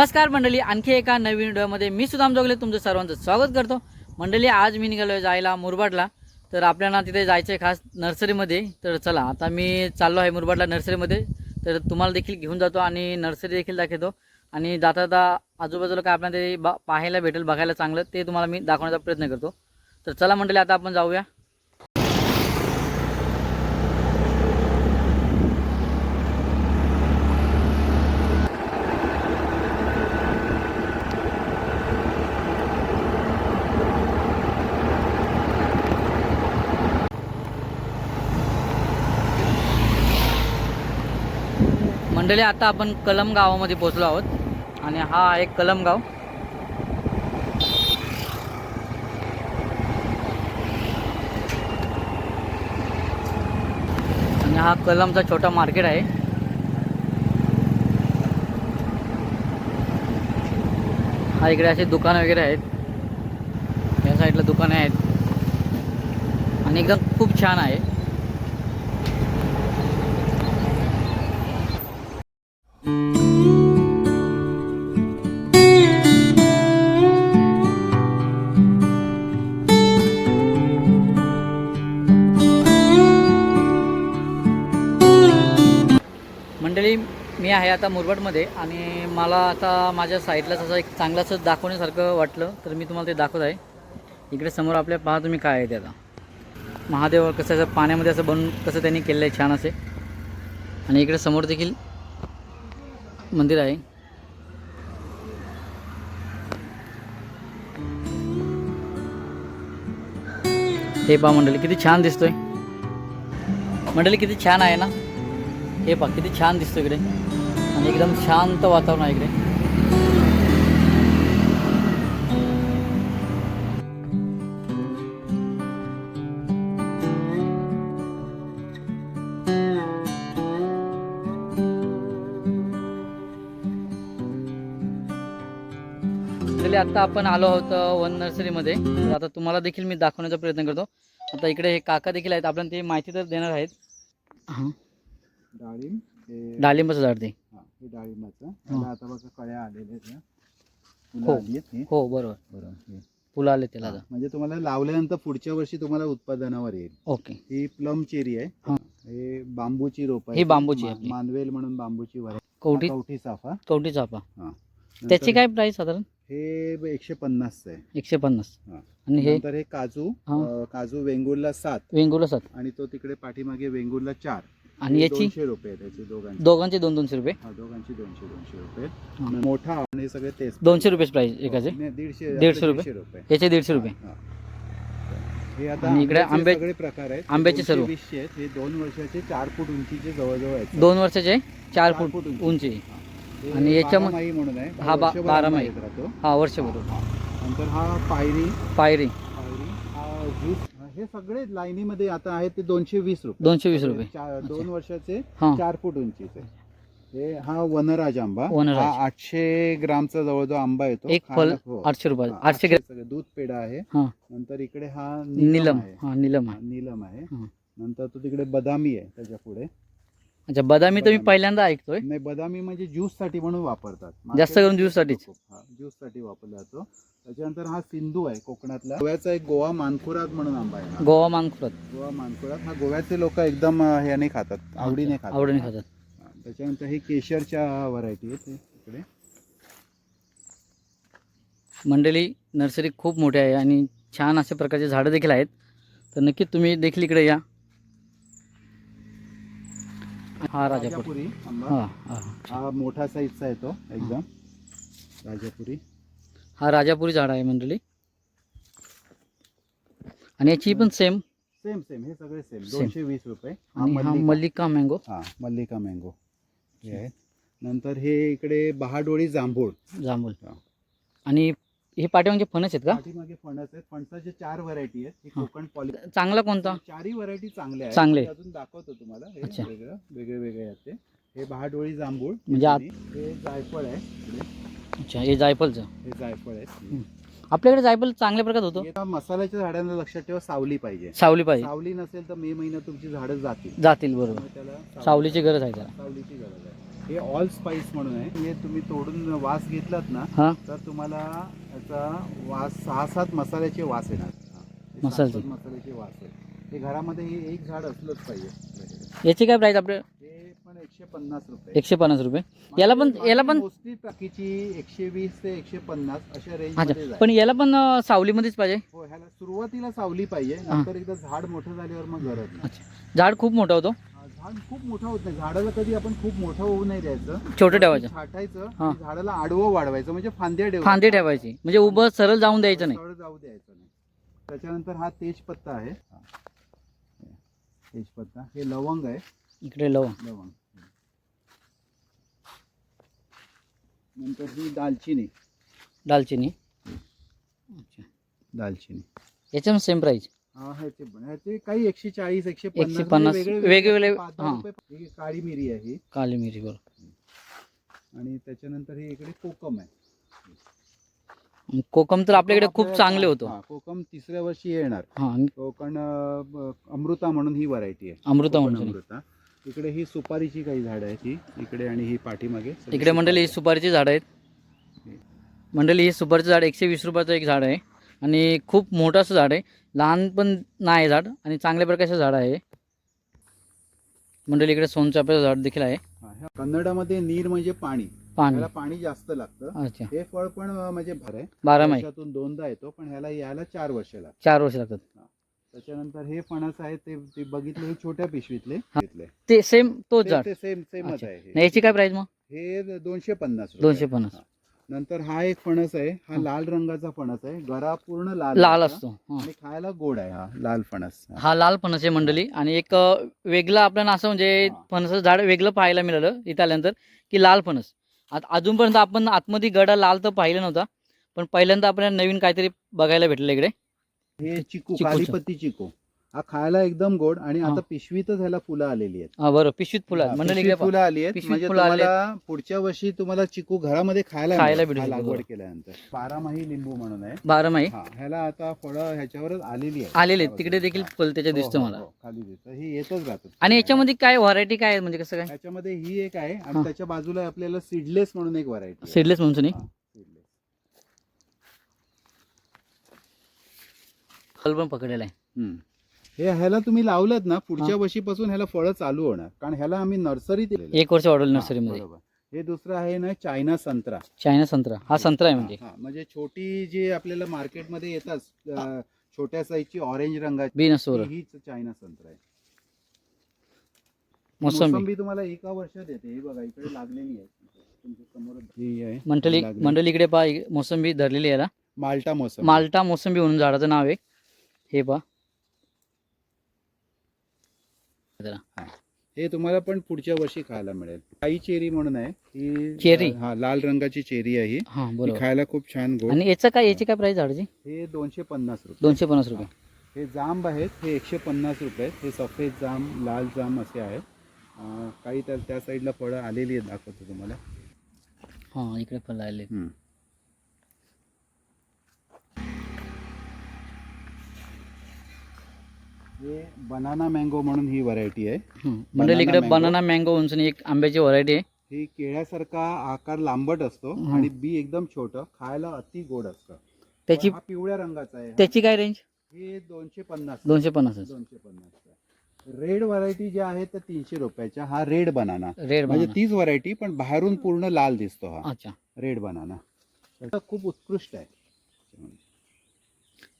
नमस्कार मंडळी आणखी एका नवीन व्हिडिओमध्ये मी सुद्धा जोगले तुमचं सर्वांचं स्वागत करतो. मंडळी आज मी निघालो आहे जायला मुरबाडला. तर आपल्याला तिथे जायचं आहे खास नर्सरीमध्ये. तर चला आता मी चाललो आहे मुरबाडला नर्सरीमध्ये. तर तुम्हाला देखील घेऊन जातो आणि नर्सरी देखील दाखवतो. आणि जाता जाता आजूबाजूला काय आपल्याला ते बा पाहायला भेटेल बघायला चांगलं ते तुम्हाला मी दाखवण्याचा प्रयत्न करतो. तर चला मंडळी आता आपण जाऊया. मंडळी आता आपण कलम गावामध्ये पोहोचलो आहोत. आणि हा आहे कलम गाव आणि हा कलमचा छोटा मार्केट आहे. हा इकडे असे दुकानं वगैरे आहेत. या साईडला दुकानं आहेत. आणि एकदम खूप छान आहे. आहे आता मुरबाडमध्ये आणि मला आता माझ्या साईडलाच असं एक चांगलाच दाखवण्यासारखं वाटलं तर मी तुम्हाला ते दाखवत आहे. इकडे समोर आपल्या पहा तुम्ही काय आहे ते आता. महादेव कसं असं पाण्यामध्ये असं बनून कसं त्यांनी केलेलं आहे छान असे. आणि इकडे समोर देखील मंदिर आहे. हे पहा मंडळी किती छान दिसतोय. मंडळी किती छान आहे ना. हे पहा किती छान दिसतो इकडे. आणि एकदम शांत वातावरण आहे इकडे. आता आपण आलो आहोत वन नर्सरीमध्ये. आता तुम्हाला देखील मी दाखवण्याचा प्रयत्न करतो. आता इकडे हे काका देखील आहेत. आपल्याला ते माहिती तर देणार आहेत. डाळिंब. डाळिंबाचं झाड ते. हा, डाळिंबाचं आता बघा कळ्या आलेल्या आहेत या. फुलं हो. आली आहेत हे. हो बरोबर बरं हे. फुलं आले त्याला आता म्हणजे तुम्हाला लावल्यानंतर पुढच्या वर्षी तुम्हाला उत्पादनावर येईल ओके ही प्लम चेरी आहे हा. हे बांबूची रोप ही बांबूची आहे आपली. मानवेल म्हणून बांबूची variety. कवठी कवठी चाफा कवठी हा. त्याची काय प्राइस साधारण हे एकशे पन्नास आहे एकशे पन्नास हा. आणि हे नंतर हे काजू हा. अं, काजू वेंगुर्ला सात वेंगुर्ला सात आणि तो तिकडे पाठीमागे वेंगुर्ला चार आणि याची दोनशे रुपये आहेत याचे दोघांचे. दोघांचे दोन दोनशे रुपये. हा दोघांची दोनशे दोनशे रुपये. मोठा आणि सगळे तेच दोनशे रुपये प्राइस एकाचे. नाही, दीडशे दीडशे रुपये? याचे दीडशे रुपये. हा. हे. आता आणि इकडे आंब्याचे आंबे- सगळे प्रकार आहेत. आंब्याचे सर्व. वीसशे आहेत. हे दोन वर्षाचे चार फूट उंचीचे जवळजवळ आहेत. दोन वर्षाचे चार चार फूट फूट उंची. उंची. हा. आणि याच्या- बारामाही म्हणून आहे. हा, बा- वर्षभर बारा आंबा माही. येत राहतो. हा वर्ष बरोबर नंतर हा पायरी. पायरी. पायरी. हा ज्यूस हे सगळे लाईनीमध्ये आता आहेत ते दोनशे वीस रुपये. दोनशे वीस रुपये. चा- दोन वर्षाचे हा. चार फूट उंचीचे. हे हा वनराज आंबा. वनराज. हा आठशे ग्रामचा जवळजवळ आंबा येतो. एक फल खायला- हो. आठशे रुपये हा, आठशे ग्रॅम सगळं दूध पेढा आहे. हा. नंतर इकडे हा नीलम. आहे. हा नीलम हा, आहे नीलम आहे. हा. नंतर तो तिकडे बदामी आहे त्याच्या पुढे. अच्छा बदामी तर मी बदामी. पहिल्यांदा ऐकतोय? नाही बदामी म्हणजे ज्यूससाठी म्हणून वापरतात. जास्त करून ज्यूस साठीच. ज्यूससाठी वापरला जातो. त्याच्यानंतर हा सिंधू आहे कोकणातला. गोव्याचा एक गोवा मानखुरात म्हणून आंबा आहे. गोवा मांगपुरात गोवा मानखुरात. हा गोव्याचे लोक एकदम अं, ह्याने खातात आवडीने खातात. आवडीने खातात. हा, त्याच्यानंतर हे केशरच्या व्हरायटी आहेत हे इकडे मंडळी नर्सरी खूप मोठी आहे आणि छान अशा प्रकारचे झाडं देखील आहेत. तर नक्कीच तुम्ही देखील इकडे या. हा राजापूर. राजापुरी आंबा. हा हा हा. मोठा साईजचा येतो एकदम. राजापुरी. हा राजापुरी झाड आहे मंडळी. आणि याची पण सेम सेम सेम हे सगळे सेम. दोनशे वीस रुपये. हा आणि हा मल्लिका. मल्लिका मँगो हा मल्लिका मँगो हे आहे नंतर हे इकडे बहाडोळी जांभूळ. जांभूळ. हा. आणि हे पाठीमागचे फणस आहेत का? पाठीमागे फणस आहेत. फणसाचे चार व्हरायटी आहेत. ही हा. कोकण पॉली चांगला कोणता? चारही व्हरायटी चांगल्या आहेत. चांगले. अजून दाखवतो तुम्हाला. हे अच्छा. वेगळं. वेगळे वेगळे आहेत ते. हे बहाडोळी जांभूळ म्हणजे आत- हे जायफळ आहे. अच्छा हे जायफळचं. हे जायफळ आहे. आपल्याकडे जायफळ चांगल्या प्रकारात होतो? आता मसाल्याच्या झाडांना लक्षात ठेवा सावली पाहिजे. सावली पाहिजे. सावली नसेल तर मे महिन्यात तुमची झाडं जातील. जातील बरोबर. त्यामुळे त्याला सावलीची गरज आहे त्याला. सावलीची गरज आहे. हे ऑल स्पाइस म्हणून आहे. हे तुम्ही तोडून वास घेतलात ना हा. तर तुम्हाला याचा वास सहा सात मसाल्याचे वास येणार. हा. मसाल्याचे? मसाल्याचे वास आहे. हे घरामध्ये हे एक झाड असलंच पाहिजे. याची काय प्राईस आपल्या? एकशे पन्नास रुपये. एकशे पन्नास रुपये. याला पण याला पण मोस्टली टाकीची एकशे वीस ते एकशे पन्नास अशा रेंज पण याला पण सावलीमध्येच पाहिजे? हो ह्याला सुरुवातीला सावली पाहिजे नंतर एकदा झाड मोठं झाल्यावर मग गरज झाड खूप मोठा होतो? झाड खूप मोठं होत नाही. झाडाला कधी आपण खूप मोठं होऊ नाही द्यायचं. छोटं ठेवायचं. छाटायचं झाडाला आडवं वाढवायचं म्हणजे फांद्या ठेव फांदे ठेवायची. म्हणजे उभं सरळ जाऊन द्यायचं नाही. सरळ जाऊ द्यायचं नाही. त्याच्यानंतर हा तेजपत्ता आहे. तेजपत्ता. हे लवंग आहे. इकडे लव लवंग. नंतर ही दालचिनी. दालचिनी. अच्छा दालचिनी. याच्या सेम हा ह्याचे पण. ह्याचे काही एकशे चाळीस एकशे एकशे पन्नास. वेगवेगळे- पाच दहा हा. रुपये. ही काळी मिरी आहे. ही काली मिरी बरोबर. आणि त्याच्यानंतर हे इकडे कोकम आहे. कोकम तर आपल्याकडे खूप आपल्या- चांगले होतो. हा, कोकम तिसऱ्या वर्षी येणार. हा कोकण अं, ब- अमृता म्हणून ही व्हरायटी आहे. अमृता कोकण म्हणून अमृता. इकडे ही सुपारीची काही झाडं आहेत ही. इकडे आणि ही पाठीमागे इकडे मंडळी ही सुपारी. सुपारीची झाडं आहेत. मंडळी ही सुपारीचं झाड एकशे वीस रुपयाचं एक झाड आहे. आणि खूप मोठं असं झाड आहे. लहान पण नाही झाड आणि चांगल्या प्रकारचं झाड आहे. मंडळी इकडे सोनचाफ्याचं झाड देखील आहे. हा, कन्नडामध्ये नीर म्हणजे पाणी. पाणी. पाणी जास्त लागतं. अच्छा. हे फळ पण म्हणजे भर आहे. बारा महिने वर्षातून दोनदा येतो पण ह्याला यायला चार वर्ष लागतात. चार वर्ष लागतात. त्याच्यानंतर हे फणस आहे ते ते बघितले हे छोट्या पिशवीतले. घेतले ते सेम तोच झाड सेम सेमच अच्छा. आहे हे. याची काय प्राईस मग हे दोनशे पन्नास रुपये. दोनशे पन्नास हा. नंतर हा एक फणस आहे हा हा. लाल रंगाचा फणस आहे गरा पूर्ण लाल. असतो हा. आणि खायला गोड आहे हा लाल फणस हा. हा लाल फणस आहे मंडळी आणि एक अ, वेगळं आपल्याला असं म्हणजे हा. फणसाचं झाड वेगळं पाहायला मिळालं इथं आल्यानंतर की लाल फणस आता अजूनपर्यंत आपण आतमध्ये गडा लाल तर पाहिलं नव्हता पण पहिल्यांदा आपल्याला नवीन काहीतरी बघायला भेटलं इकडे हे चिकू चिकूचं. कालीपत्ती चिकू. हा खायला एकदम गोड आणि हा. आता पिशवीतच ह्याला फुलं आलेली आहेत. हा बरं. पिशवीत फुलं आहेत. हा, पिशवीत फुलं आली आहेत. पिशवीत म्हणजे फुलं आली तुम्हाला पुढच्या वर्षी तुम्हाला चिकू घरामध्ये खायला खायला मिळेल, भेटू हा शकतो, लागवड बरोबर. केल्यानंतर. बारामाही लिंबू म्हणून आहे. बारामाही? हा ह्याला आता फळं ह्याच्यावरच आलेली आहे आलेले आहेत. तिकडे देखील फुल त्याच्या दिसतं हो, मला. हो, खाली दिसतं. हे येतच राहतात. आणि याच्यामध्ये काय व्हरायटी काय आहे म्हणजे कसं काय? त्याच्यामध्ये ही एक आहे हा. आणि त्याच्या बाजूला आपल्याला सीडलेस म्हणून एक व्हरायटी सीडलेस म्हणून फल पण पकडलेला आहे. हे ह्याला तुम्ही लावलं ना पुढच्या. वर्षीपासून ह्याला फळं चालू होणार. कारण ह्याला आम्ही नर्सरीत दिलेलं आहे. एक वर्ष वाढवलं हा, नर्सरीमध्ये बरोबर. हे दुसरं आहे ना चायना संत्रा. चायना संत्रा. हा संत्रा आहे म्हणजे. हा, हा, म्हणजे छोटी जी आपल्याला मार्केटमध्ये येतात अं, छोट्या साईजची ऑरेंज रंगाची बी नसतो हीच चायना संत्रा आहे. मोसंबी. मोसंबी तुम्हाला एका वर्षात येते. हे बघा इकडे लागलेली आहे. तुमच्या ही लागलेली. मंडळी इकडे पहा मोसंबी धरलेली आहे याला. माल्टा मोसंबी. माल्टा मोसंबी म्हणून झाडाचं नाव आहे. हे पहा. हे. तुम्हाला पण पुढच्या वर्षी खायला मिळेल. काही चेरी म्हणून आहे. ही चेरी? हा लाल रंगाची चेरी आहे ही. हा ही बरोबर खायला खूप छान गोड. आणि याचं काय याची काय प्राइस झाडाची हे दोनशे पन्नास रुपये. दोनशे पन्नास रुपये. हे. जांब आहेत हे एकशे पन्नास रुपये आहेत. हे सफेद जांब लाल जांब असे आहेत. अं, काही त्या त्या साईडला फळं आलेली आहेत दाखवतो तुम्हाला. हा इकडे फळ आले हम्म. हे बनाना मँगो म्हणून ही व्हरायटी आहे. मंडळी इकडे. बनाना मँगो म्हणून एक आंब्याची व्हरायटी आहे. ही केळ्यासारखा आकार लांबट असतो. आणि बी एकदम छोटं खायला अति गोड असतं. त्याची पिवळ्या रंगाचा आहे. त्याची काय रेंज हे दोनशे पन्नास. दोनशे पन्नास दोनशे पन्नास रेड व्हरायटी ज्या आहेत त्या तीनशे रुपयाच्या. हा रेड बनाना रेड म्हणजे तीच व्हरायटी पण बाहेरून पूर्ण लाल दिसतो हा. अच्छा. रेड बनाना तर खूप उत्कृष्ट आहे.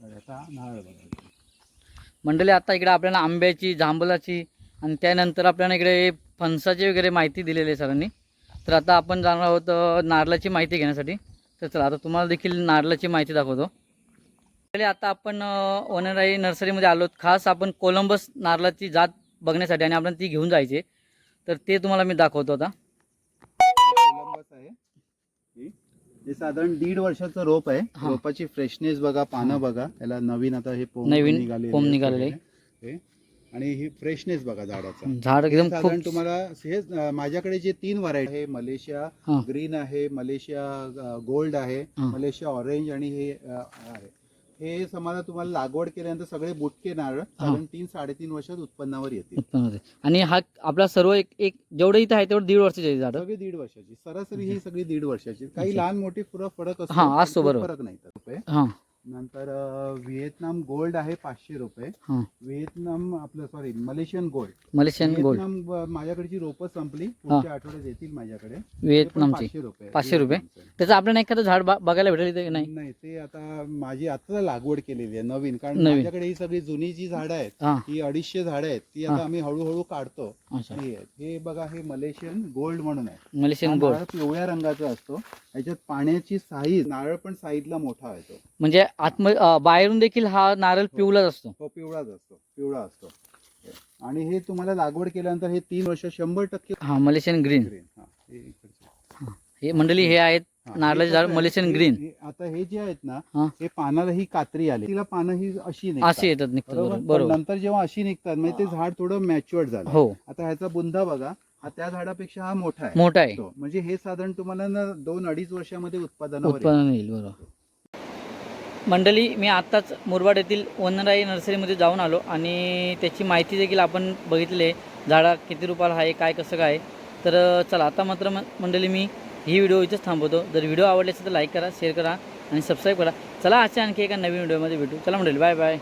तर आता नारळ. मंडळी आता इकडे आपल्याला आंब्याची जांभळाची आणि त्यानंतर आपल्याला इकडे फणसाची वगैरे माहिती दिलेली आहे सरांनी. तर आता आपण जाणार आहोत नारळाची माहिती घेण्यासाठी. तर चला आता तुम्हाला देखील नारळाची माहिती दाखवतो. मंडळी, आता आपण ओनराई नर्सरीमध्ये आलो खास आपण कोलंबस नारळाची जात बघण्यासाठी आणि आपण ती घेऊन जायची तर ते तुम्हाला मी दाखवतो आता. हे साधारण दीड वर्षाचं रोप आहे हा. रोपाची फ्रेशनेस बघा पानं बघा त्याला नवीन आता हे पोम नवीन निघालेले पोम आहेत निघालेले. हे. आणि ही फ्रेशनेस बघा झाडाचा झाड हे एकदम साधारण खूप तुम्हाला हे अं, माझ्याकडे जे तीन व्हरायटी आहे मलेशिया हा. ग्रीन आहे मलेशिया गोल्ड आहे हा. मलेशिया ऑरेंज आणि हे अं, आहे हे समाजा तुम्हाला लागवड केल्यानंतर सगळे बुटके नारळ साधारण तीन साडेतीन वर्षात उत्पन्नावर येतील. उत्पन्न होते आणि हा आपला सर्व एक एक जेवढं इथं आहे तेवढं दीड वर्षाचे झाड. सगळे दीड वर्षाची. सरासरी ही सगळी दीड वर्षाची. काही. लहान मोठी फुरं फरक असतो हा, बरोबर. फरक नाही तर. हां. नंतर अं, व्हिएतनाम गोल्ड आहे पाचशे रुपये. हां. व्हिएतनाम आपलं sorry Malaysian gold. Malaysian gold. Vietnam अं, माझ्याकडची रोपं संपली. पुढच्या आठवड्यात येतील माझ्याकडे. ते पण व्हिएतनामची. पाचशे रुपये. पाचशे रुपये? व्हिएतनामचं. त्याचं आपल्याला एखादं झाड बा- बघायला भेटेल इथे की नाही? नाही ते आता माझी आता लागवड केलेली आहे नवीन. कारण नवीन. माझ्याकडे ही सगळी जुनी जी झाडं आहेत हां. ही अडीचशे झाडं आहेत ती हा. आता आम्ही हळूहळू काढतो. अच्छा. ही आहेत. हे बघा हे मलेशियन गोल्ड म्हणून आहे. Malaysian gold. नारळ पिवळ्या रंगाचा असतो. याच्यात पाण्याची साईज नारळ पण साईजला मोठा येतो म्हणजे आतम बाहेरून देखील हा नारळ पिवलाच असतो. तो पिवळाच असतो. पिवळा असतो. आणि हे तुम्हाला लागवड केल्यानंतर हे तीन वर्ष शंभर टक्के हा मलेशियन ग्रीन. green. हा, हे इकडचे. हे मंडळी हे आहेत हा, नारळाचे हे झाड आहे, मलेशियन हे- ग्रीन. हे- आता हे जे आहेत ना हा. हे पानाला ही कात्री आली. तिला पानं ही अशी निघतात. असे येतात निघतात बरोबर? बरोबर. पण बरोबर नंतर जेव्हा अशी निघतात म्हणजे ते झाड थोडं मॅच्युअर्ड झालं. हो. आता ह्याचा बुंदा बघा हा त्या झाडापेक्षा हा मोठा आहे. मोठा आहे. तो. म्हणजे हे साधारण तुम्हाला ना दोन अडीच वर्षामध्ये उत्पादनावर येईल. उत्पादन येईल बरोबर. मंडळी मी आत्ताच मुरबाड येथील वनराई नर्सरीमध्ये जाऊन आलो आणि त्याची माहिती देखील आपण बघितली आहे. झाडा किती रुपयाला आहे काय कसं काय. तर चला आता मात्र म- मंडळी मी ही व्हिडिओ इथेच थांबवतो. जर व्हिडिओ आवडले असेल तर लाईक करा शेअर करा आणि सबस्क्राईब करा. चला असे आणखी एका नवीन व्हिडिओमध्ये भेटू. चला मंडळी बाय बाय.